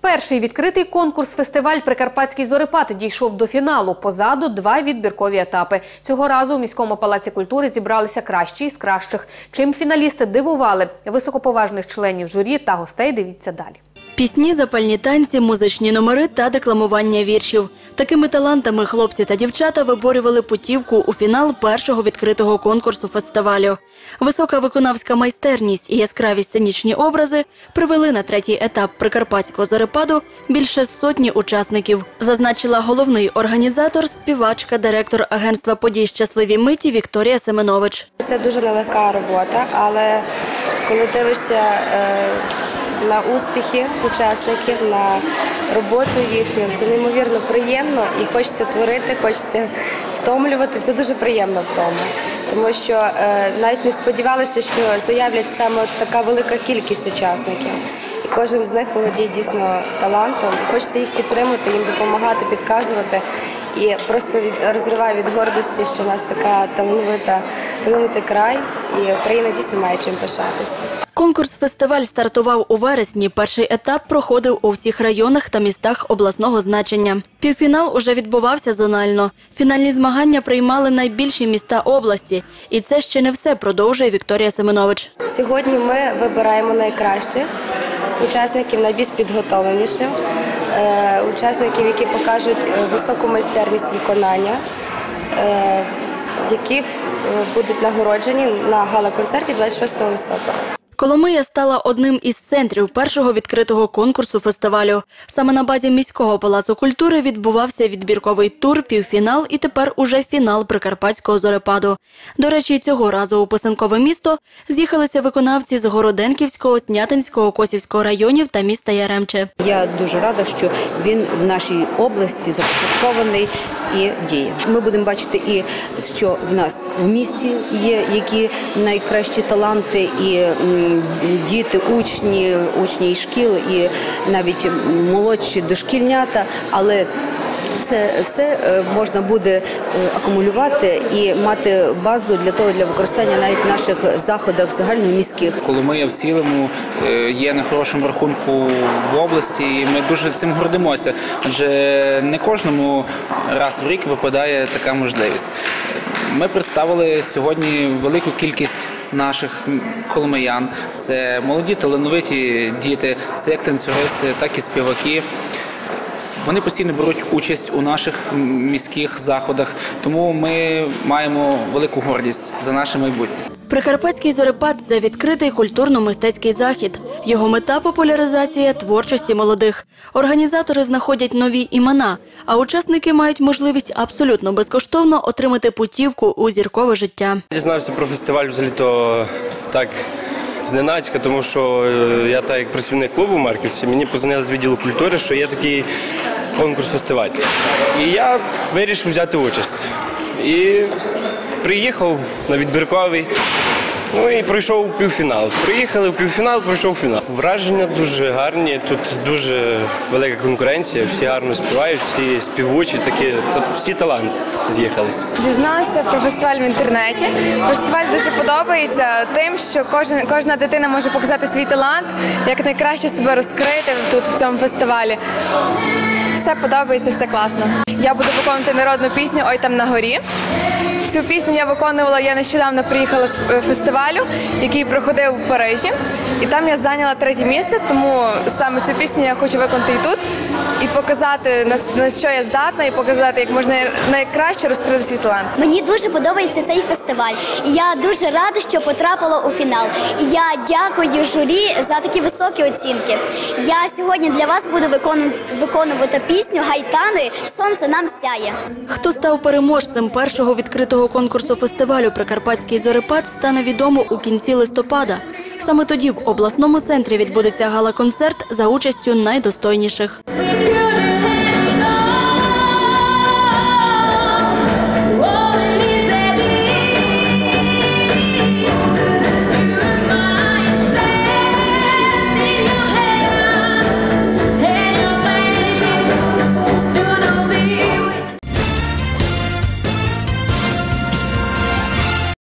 Перший відкритий конкурс фестиваль Прикарпатський зорепад дійшов до фіналу. Позаду два відбіркові етапи. Цього разу у міському палаці культури зібралися кращі із кращих. Чим фіналісти дивували високоповажних членів журі та гостей. Дивіться далі. Пісні, запальні танці, музичні номери та декламування віршів. Такими талантами хлопці та дівчата виборювали путівку у фінал першого відкритого конкурсу фестивалю. Висока виконавська майстерність і яскраві сценічні образи привели на третій етап прикарпатського зорепаду більше сотні учасників. Зазначила головний організатор, співачка, директор агентства подій щасливі миті Вікторія Семенович. Це дуже нелегка робота, але коли дивишся е, на успіхи учасників, на роботу їхню, це неймовірно приємно і хочеться творити, хочеться втомлювати. Це дуже приємно вдома. Тому що е, навіть не сподівалися, що заявлять саме така велика кількість учасників. І кожен з них володіє дійсно талантом. Хочеться їх підтримати, їм допомагати, підказувати. І просто від розриває від гордості, що в нас така талановита, талановитий край, і Україна дійсно має чим пишатися. Конкурс-фестиваль стартував у вересні. Перший етап проходив у всіх районах та містах обласного значення. Півфінал уже відбувався зонально. Фінальні змагання приймали найбільші міста області. І це ще не все, продовжує Вікторія Семенович. Сьогодні ми вибираємо найкращих учасників, найбільш підготовленіших, е, учасників, які покажуть е, високу майстерність виконання, е, які будуть нагороджені на гала-концерті 26 листопада. Коломия стала одним із центрів першого відкритого конкурсу фестивалю. Саме на базі міського палацу культури відбувався відбірковий тур, півфінал і тепер уже фінал прикарпатського зорепаду. До речі, цього разу у писанкове місто з'їхалися виконавці з Городенківського, Снятинського, Косівського районів та міста Яремче. Я дуже рада, що він в нашій області започаткований і діє. Ми будемо бачити і що в нас в місті є які найкращі таланти, і діти, учні, учні і шкіл, і навіть молодші дошкільнята, але це все е, можна буде е, акумулювати і мати базу для того для використання навіть в наших заходах загальноміських. Коломия в цілому е, є на хорошому рахунку в області, і ми дуже цим гордимося. Адже не кожному раз в рік випадає така можливість. Ми представили сьогодні велику кількість наших коломиян. Це молоді талановиті діти, це як танцюристи, так і співаки. Вони постійно беруть участь у наших міських заходах, тому ми маємо велику гордість за наше майбутнє. Прикарпатський зорепад це відкритий культурно-мистецький захід. Його мета популяризація творчості молодих. Організатори знаходять нові імена, а учасники мають можливість абсолютно безкоштовно отримати путівку у зіркове життя. Дізнався про фестиваль взагалі то так зненацька, тому що е, я так як працівник клубу Марківці, мені позвонили з відділу культури, що є такий конкурс-фестиваль. І я вирішив взяти участь. І приїхав на відбірковий. Ну і пройшов півфінал. Приїхали в півфінал, пройшов фінал. Враження дуже гарні. Тут дуже велика конкуренція. Всі гарно співають, всі співучі, такі всі таланти з'їхалися. Дізналася про фестиваль в інтернеті. Фестиваль дуже подобається тим, що кожен, кожна дитина може показати свій талант, як найкраще себе розкрити тут в цьому фестивалі. Все подобається, все класно. Я буду виконувати народну пісню Ой там на горі. Цю пісню я виконувала. Я нещодавно приїхала з е, фестивалю, який проходив в Парижі, і там я зайняла третє місце. Тому саме цю пісню я хочу виконати і тут, і показати на, що я здатна, і показати, як можна найкраще розкрити свій талант. Мені дуже подобається цей фестиваль. І я дуже рада, що потрапила у фінал. І я дякую журі за такі високі оцінки. Я сьогодні для вас буду викону- виконувати пісню Гайтани Сонце нам сяє. Хто став переможцем першого відкритого конкурсу фестивалю Прикарпатський зорепад стане відомо у кінці листопада. Саме тоді в обласному центрі відбудеться гала-концерт за участю найдостойніших.